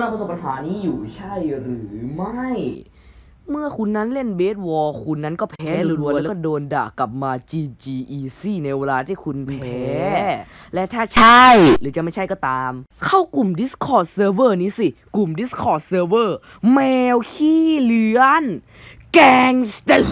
ำลังประสบปัญหานี้อยู่ใช่หรือไม่ เมื่อคุณนั้นเล่นเบสวอลคุณนั้นก็แพ้รัวๆแล้วก็โดนด่ากลับมา GG Easy ในเวลาที่คุณแพ้ และถ้าใช่ หรือจะไม่ใช่ก็ตาม เข้ากลุ่ม Discord Server นี้สิ กลุ่ม Discord Server แมวขี้เลือน แกงสเตอร์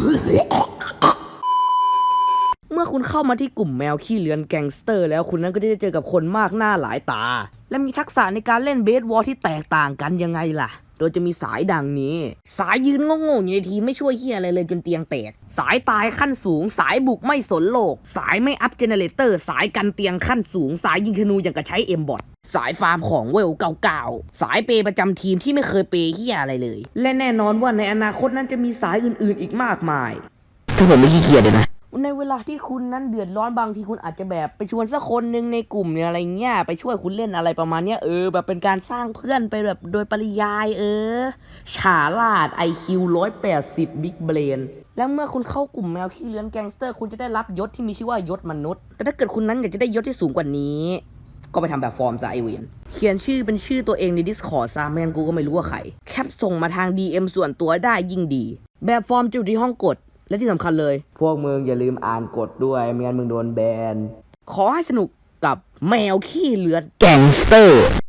เมื่อคุณเข้ามาที่กลุ่มแมวขี้เลือนแกงสเตอร์ แล้วคุณนั้นก็จะได้เจอกับคนมากหน้าหลายตา และมีทักษะในการเล่นเบสบอลที่แตกต่างกันยังไงล่ะ โดยจะมีสายดังนี้ สายยืนงงๆอยู่ในทีไม่ช่วยเฮียอะไรเลยจนเตียงแตก สายตายขั้นสูง สายบุกไม่สนโลก สายไม่อัพเจเนเรเตอร์ สายกันเตียงขั้นสูง สายยิงธนูอย่างกับใช้เอ็มบอทสายฟาร์มของเวลเก่าๆ สายเปย์ประจำทีมที่ไม่เคยเปย์เฮียอะไรเลย และแน่นอนว่าในอนาคตนั้นจะมีสายอื่นๆอีกมากมายถ้าผมไม่ขี้เกียจเลยนะ ในเวลาที่คุณนั้นเดือดร้อนบางทีคุณอาจจะแบบไปชวนสักคนหนึ่งในกลุ่มเนี่ยอะไรเงี้ยไปช่วยคุณเล่นอะไรประมาณเนี้ยเออแบบเป็นการสร้างเพื่อนไปแบบโดยปริยายเออ ฉาลาด IQ 180 Big Brain แล้วเมื่อคุณเข้ากลุ่มแมวขี้เลื้อนแก๊งสเตอร์ คุณจะได้รับยศที่มีชื่อว่ายศมนุษย์ แต่ถ้าเกิดคุณนั้นอยากจะได้ยศที่สูงกว่านี้ ก็ไปทำแบบฟอร์มซะไอเวียนเขียนชื่อเป็นชื่อตัวเองใน Discord ซะไม่งั้นกูก็ไม่รู้ว่าใครแคปส่งมาทาง DM ส่วนตัวได้ยิ่งดี แบบฟอร์มจะอยู่ที่ห้องกด และที่สำคัญเลย พวกมึงอย่าลืมอ่านกฎด้วยไม่งั้นมึงโดนแบน ขอให้สนุกกับแมวขี้เลือด แก๊งสเตอร์